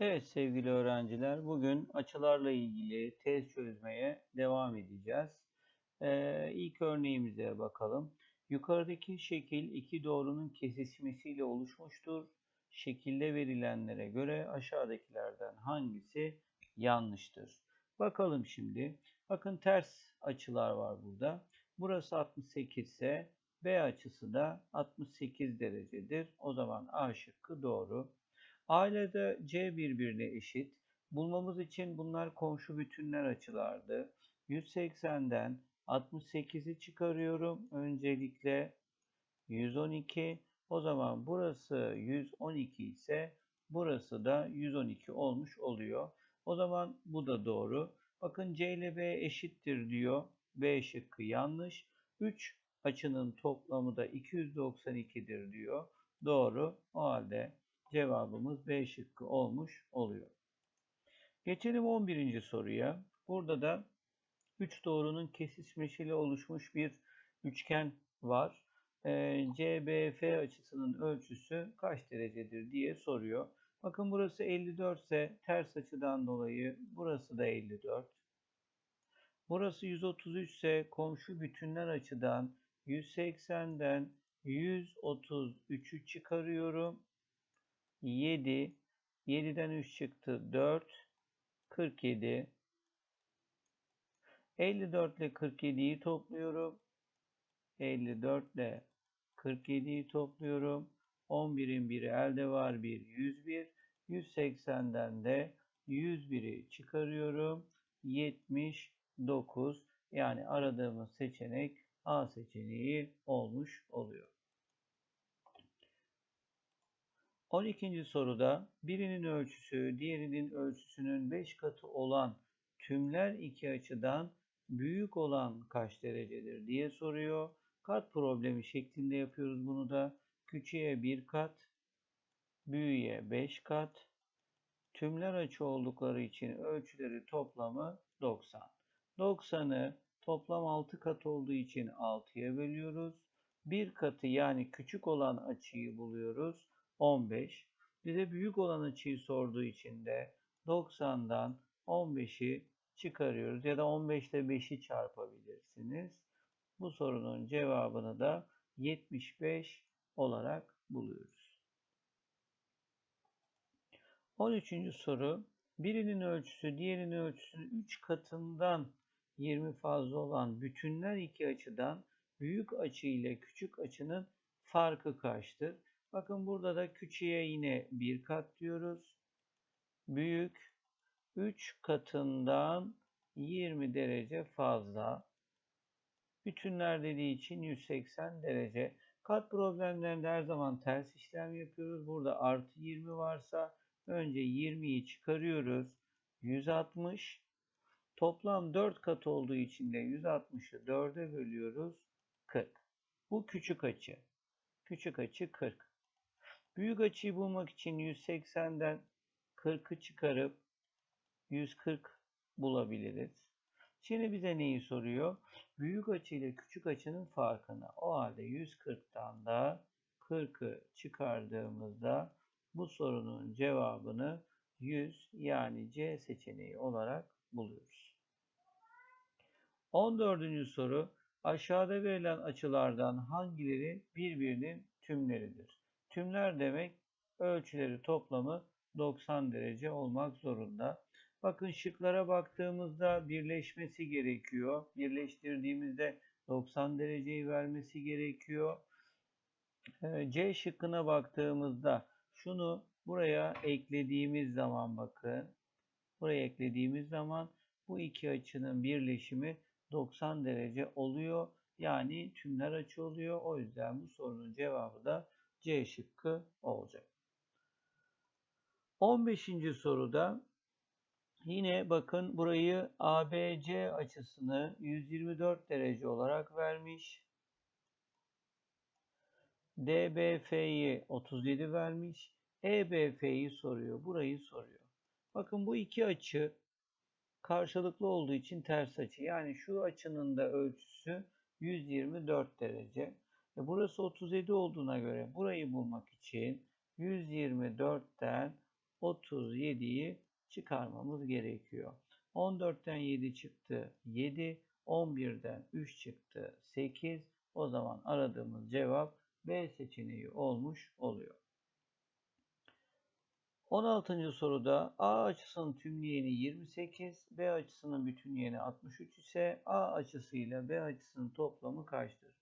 Evet sevgili öğrenciler, bugün açılarla ilgili test çözmeye devam edeceğiz. Ee, ilk örneğimize bakalım. Yukarıdaki şekil iki doğrunun kesişmesiyle oluşmuştur. Şekilde verilenlere göre aşağıdakilerden hangisi yanlıştır? Bakalım şimdi. Bakın ters açılar var burada. Burası 68 ise B açısı da 68 derecedir. O zaman A şıkkı doğru. Ailede C birbirine eşit. Bulmamız için bunlar komşu bütünler açılardı. 180'den 68'i çıkarıyorum. Öncelikle 112. O zaman burası 112 ise burası da 112 olmuş oluyor. O zaman bu da doğru. Bakın C ile B eşittir diyor. B şıkkı yanlış. 3 açının toplamı da 292'dir diyor. Doğru. O halde cevabımız B şıkkı olmuş oluyor. Geçelim 11. soruya. Burada da 3 doğrunun kesişmesiyle oluşmuş bir üçgen var. Ee, CBF açısının ölçüsü kaç derecedir diye soruyor. Bakın burası 54 ise ters açıdan dolayı burası da 54. Burası 133 ise komşu bütünler açıdan 180'den 133'ü çıkarıyorum. 7. 7'den 3 çıktı. 4. 47. 54 ile 47'yi topluyorum. 54 ile 47'yi topluyorum. 11'in biri elde var 1. 101. 180'den de 101'i çıkarıyorum. 79. Yani aradığımız seçenek A seçeneği olmuş oluyor. 12. soruda birinin ölçüsü diğerinin ölçüsünün 5 katı olan tümler iki açıdan büyük olan kaç derecedir diye soruyor. Kat problemi şeklinde yapıyoruz bunu da. Küçüğe 1 kat, büyüğe 5 kat. Tümler açı oldukları için ölçüleri toplamı 90. 90'ı toplam 6 kat olduğu için 6'ya bölüyoruz. Bir katı yani küçük olan açıyı buluyoruz. 15. Bize büyük olan açıyı sorduğu için de 90'dan 15'i çıkarıyoruz ya da 15 ile 5'i çarpabilirsiniz. Bu sorunun cevabını da 75 olarak buluyoruz. 13. soru. Birinin ölçüsü diğerinin ölçüsünün 3 katından 20 fazla olan bütünler iki açıdan büyük açı ile küçük açının farkı kaçtır? Bakın burada da küçüğe yine bir kat diyoruz. Büyük 3 katından 20 derece fazla. Bütünler dediği için 180 derece. Kat problemlerinde her zaman ters işlem yapıyoruz. Burada artı 20 varsa önce 20'yi çıkarıyoruz. 160. Toplam 4 kat olduğu için de 160'ı 4'e bölüyoruz. 40. Bu küçük açı. Küçük açı 40. Büyük açıyı bulmak için 180'den 40'ı çıkarıp 140 bulabiliriz. Şimdi bize neyi soruyor? Büyük açı ile küçük açının farkını. O halde 140'tan da 40'ı çıkardığımızda bu sorunun cevabını 100 yani C seçeneği olarak buluyoruz. 14. soru aşağıda verilen açılardan hangileri birbirinin tümleridir? Tümler demek ölçüleri toplamı 90 derece olmak zorunda. Bakın şıklara baktığımızda birleşmesi gerekiyor. Birleştirdiğimizde 90 dereceyi vermesi gerekiyor. Ee, C şıkkına baktığımızda şunu buraya eklediğimiz zaman bakın. Buraya eklediğimiz zaman bu iki açının birleşimi 90 derece oluyor. Yani tümler açı oluyor. O yüzden bu sorunun cevabı da C şıkkı olacak. 15. soruda yine bakın burayı ABC açısını 124 derece olarak vermiş. DBF'yi 37 vermiş. EBF'yi soruyor. Burayı soruyor. Bakın bu iki açı karşılıklı olduğu için ters açı. Yani şu açının da ölçüsü 124 derece. E burası 37 olduğuna göre burayı bulmak için 124'ten 37'yi çıkarmamız gerekiyor. 14'ten 7 çıktı 7, 11'den 3 çıktı 8. O zaman aradığımız cevap B seçeneği olmuş oluyor. 16. soruda A açısının tümleyeni 28, B açısının bütünleyeni 63 ise A açısıyla B açısının toplamı kaçtır?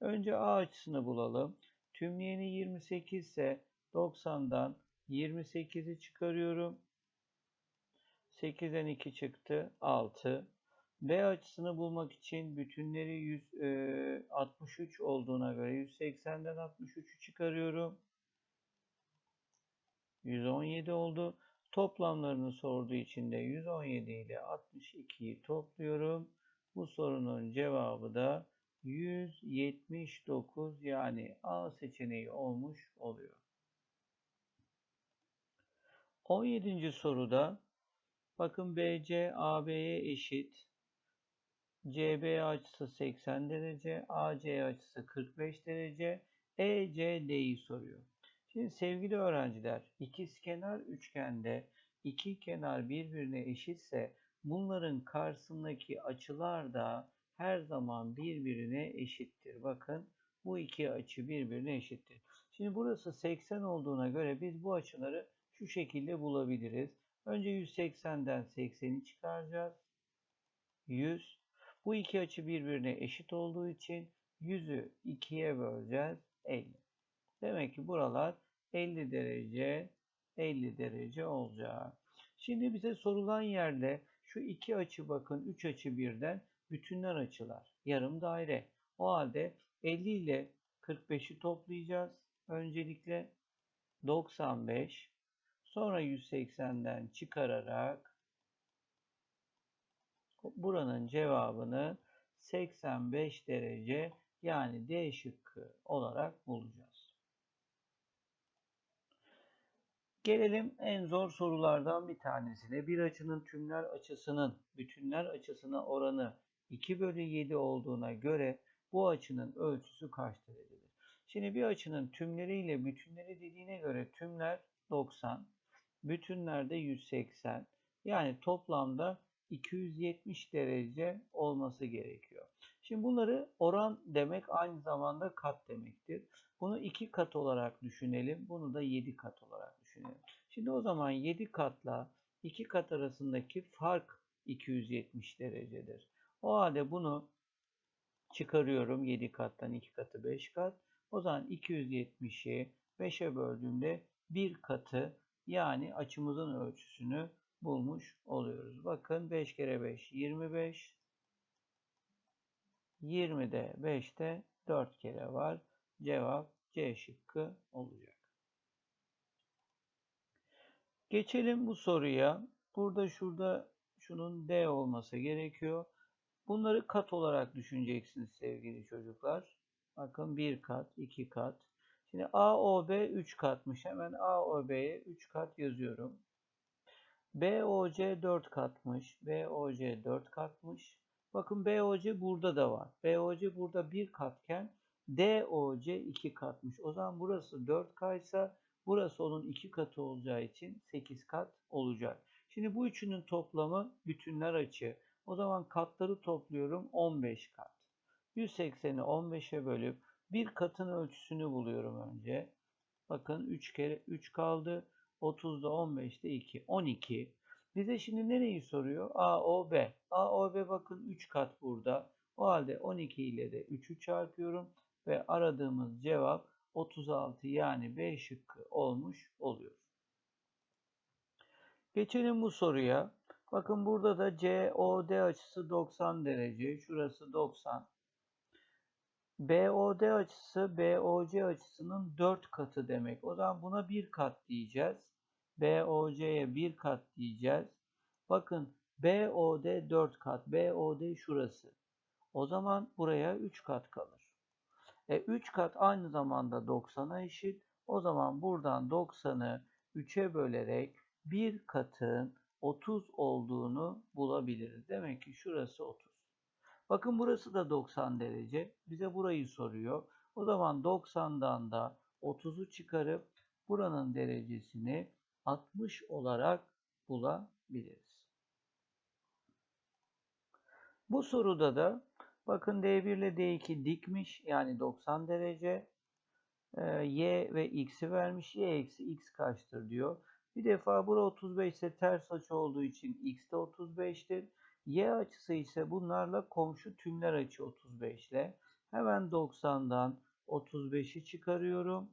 Önce A açısını bulalım. Tümleyeni 28 ise 90'dan 28'i çıkarıyorum. 8'den 2 çıktı 6. B açısını bulmak için bütünleri 163 olduğuna göre 180'den 63'ü çıkarıyorum. 117 oldu. Toplamlarını sorduğu için de 117 ile 62'yi topluyorum. Bu sorunun cevabı da 179 yani A seçeneği olmuş oluyor. 17. soruda bakın BC AB'ye eşit. CB açısı 80 derece, AC açısı 45 derece, ECD'yi soruyor. Şimdi sevgili öğrenciler, ikizkenar üçgende iki kenar birbirine eşitse bunların karşısındaki açılar da her zaman birbirine eşittir. Bakın bu iki açı birbirine eşittir. Şimdi burası 80 olduğuna göre biz bu açıları şu şekilde bulabiliriz. Önce 180'den 80'i çıkaracağız. 100. Bu iki açı birbirine eşit olduğu için 100'ü 2'ye böleceğiz. 50. Demek ki buralar 50 derece 50 derece olacak. Şimdi bize sorulan yerde şu iki açı bakın 3 açı birden bütünler açılar. Yarım daire. O halde 50 ile 45'i toplayacağız. Öncelikle 95 sonra 180'den çıkararak buranın cevabını 85 derece yani D şıkkı olarak bulacağız. Gelelim en zor sorulardan bir tanesine. Bir açının tümler açısının bütünler açısına oranı 2 bölü 7 olduğuna göre bu açının ölçüsü kaç derecedir? Şimdi bir açının tümleriyle bütünleri dediğine göre tümler 90, bütünlerde 180. Yani toplamda 270 derece olması gerekiyor. Şimdi bunları oran demek aynı zamanda kat demektir. Bunu 2 kat olarak düşünelim. Bunu da 7 kat olarak düşünelim. Şimdi o zaman 7 katla 2 kat arasındaki fark 270 derecedir. O halde bunu çıkarıyorum 7 kattan 2 katı 5 kat. O zaman 270'i 5'e böldüğümde 1 katı yani açımızın ölçüsünü bulmuş oluyoruz. Bakın 5 kere 5 25. 20'de 5'te 4 kere var. Cevap C şıkkı olacak. Geçelim bu soruya. Burada şurada şunun D olması gerekiyor. Bunları kat olarak düşüneceksiniz sevgili çocuklar. Bakın bir kat, iki kat. Şimdi AOB 3 katmış. Hemen AOB'ye 3 kat yazıyorum. BOC 4 katmış. BOC 4 katmış. Bakın BOC burada da var. BOC burada 1 katken DOC 2 katmış. O zaman burası 4 kaysa burası onun 2 katı olacağı için 8 kat olacak. Şimdi bu üçünün toplamı bütünler açı. O zaman katları topluyorum 15 kat. 180'i 15'e bölüp bir katın ölçüsünü buluyorum önce. Bakın 3 kere 3 kaldı. 30'da 15'te 2. 12. Bize şimdi nereyi soruyor? AOB. AOB bakın 3 kat burada. O halde 12 ile de 3'ü çarpıyorum ve aradığımız cevap 36 yani B şıkkı olmuş oluyor. Geçelim bu soruya. Bakın burada da COD açısı 90 derece. Şurası 90. BOD açısı BOC açısının 4 katı demek. O zaman buna 1 kat diyeceğiz. BOC'ye 1 kat diyeceğiz. Bakın BOD 4 kat. BOD şurası. O zaman buraya 3 kat kalır. E 3 kat aynı zamanda 90'a eşit. O zaman buradan 90'ı 3'e bölerek bir katın 30 olduğunu bulabiliriz. Demek ki şurası 30. Bakın burası da 90 derece. Bize burayı soruyor. O zaman 90'dan da 30'u çıkarıp buranın derecesini 60 olarak bulabiliriz. Bu soruda da bakın D1 ile D2 dikmiş yani 90 derece. Ee, y ve x'i vermiş. Y eksi x kaçtır diyor. Bir defa bura 35 ise ters açı olduğu için x de 35'tir. Y açısı ise bunlarla komşu tümler açı 35 ile. Hemen 90'dan 35'i çıkarıyorum.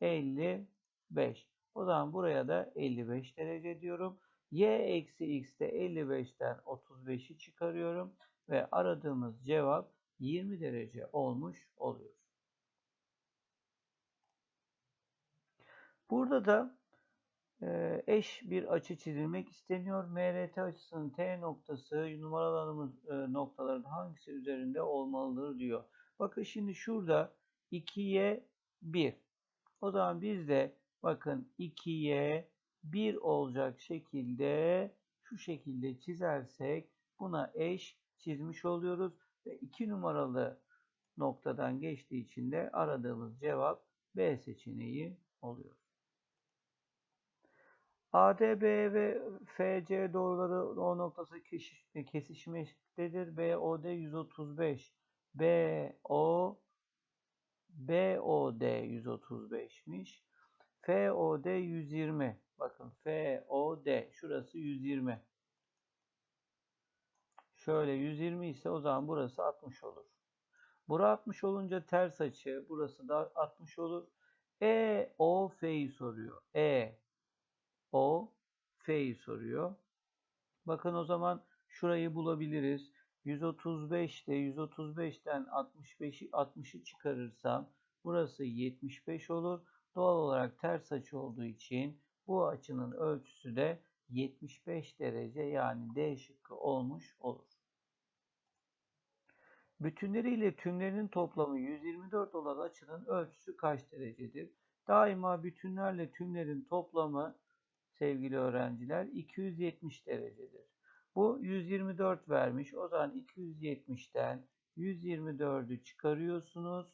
55. O zaman buraya da 55 derece diyorum. Y eksi x de 55'ten 35'i çıkarıyorum. Ve aradığımız cevap 20 derece olmuş oluyor. Burada da eş bir açı çizilmek isteniyor. MRT açısının T noktası numaraladığımız e, noktaların hangisi üzerinde olmalıdır diyor. Bakın şimdi şurada 2'ye 1. O zaman biz de bakın 2'ye 1 olacak şekilde şu şekilde çizersek buna eş çizmiş oluyoruz. Ve 2 numaralı noktadan geçtiği için de aradığımız cevap B seçeneği oluyor. ADB ve FC doğruları O noktası kesişmektedir. BOD 135. BO BOD 135'miş. FOD 120. Bakın FOD şurası 120. Şöyle 120 ise o zaman burası 60 olur. Bura 60 olunca ters açı. Burası da 60 olur. E O F'yi soruyor. E O F'yi soruyor. Bakın o zaman şurayı bulabiliriz. 135'te 135'ten 65'i 60'ı çıkarırsam burası 75 olur. Doğal olarak ters açı olduğu için bu açının ölçüsü de 75 derece yani D şıkkı olmuş olur. Bütünleriyle tümlerinin toplamı 124 olan açının ölçüsü kaç derecedir? Daima bütünlerle tümlerin toplamı sevgili öğrenciler 270 derecedir. Bu 124 vermiş. O zaman 270'ten 124'ü çıkarıyorsunuz.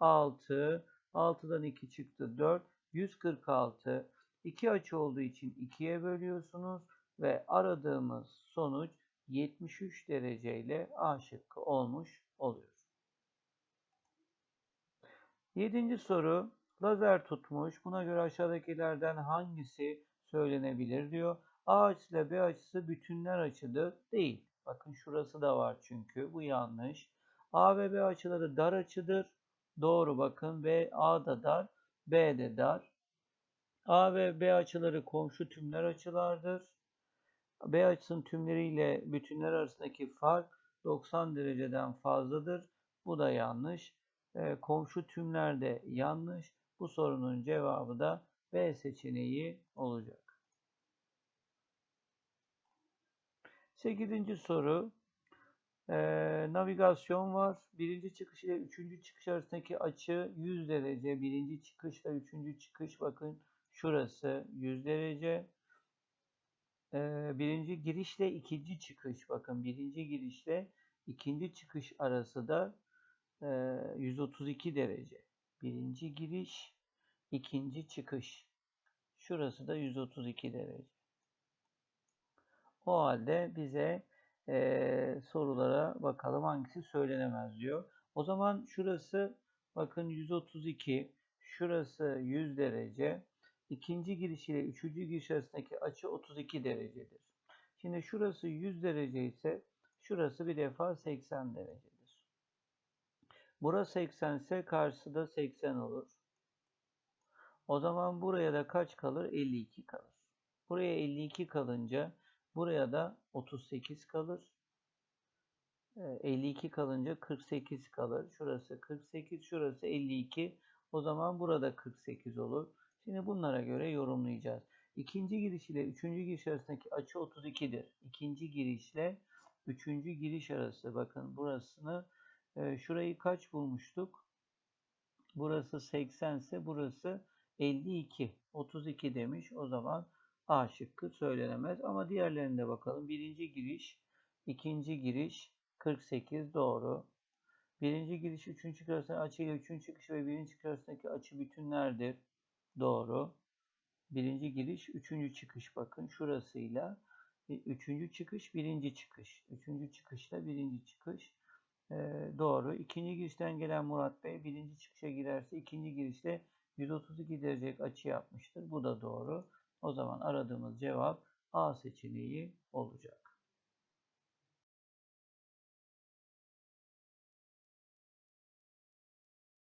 6. 6'dan 2 çıktı 4. 146. 2 açı olduğu için 2'ye bölüyorsunuz ve aradığımız sonuç 73 dereceyle A şıkkı olmuş oluyor. Yedinci soru. Lazer tutmuş. Buna göre aşağıdakilerden hangisi söylenebilir diyor. A açısı ile B açısı bütünler açıdır. Değil. Bakın şurası da var çünkü. Bu yanlış. A ve B açıları dar açıdır. Doğru bakın. B A da dar. B de dar. A ve B açıları komşu tümler açılardır. B açısının tümleriyle bütünler arasındaki fark 90 dereceden fazladır. Bu da yanlış. E, komşu tümler de yanlış. Bu sorunun cevabı da B seçeneği olacak. 8. soru. E, navigasyon var. Birinci çıkış ile üçüncü çıkış arasındaki açı 100 derece. Birinci çıkışla üçüncü çıkış bakın şurası 100 derece. E, birinci girişle ikinci çıkış bakın birinci girişle ikinci çıkış arası da e, 132 derece. Birinci giriş, ikinci çıkış. Şurası da 132 derece. O halde bize e, sorulara bakalım hangisi söylenemez diyor. O zaman şurası bakın 132, şurası 100 derece. İkinci giriş ile üçüncü giriş arasındaki açı 32 derecedir. Şimdi şurası 100 derece ise şurası bir defa 80 derecedir. Burası 80 ise karşısı da 80 olur. O zaman buraya da kaç kalır? 52 kalır. Buraya 52 kalınca Buraya da 38 kalır. 52 ee, kalınca 48 kalır. Şurası 48, şurası 52. O zaman burada 48 olur. Şimdi bunlara göre yorumlayacağız. İkinci giriş ile üçüncü giriş arasındaki açı 32'dir. İkinci girişle üçüncü giriş arası. Bakın burasını e, şurayı kaç bulmuştuk? Burası 80 ise burası 52. 32 demiş. O zaman A şıkkı söylenemez. Ama diğerlerine bakalım. Birinci giriş, ikinci giriş 48 doğru. Birinci giriş, üçüncü çıkış açı ile üçüncü çıkış ve birinci çıkış arasındaki açı bütünlerdir. Doğru. birinci giriş, üçüncü çıkış bakın şurasıyla e, üçüncü çıkış, birinci çıkış. Üçüncü çıkışla birinci çıkış. Ee, doğru. İkinci girişten gelen Murat Bey birinci çıkışa girerse ikinci girişte 132 derecelik açı yapmıştır. Bu da doğru. O zaman aradığımız cevap A seçeneği olacak.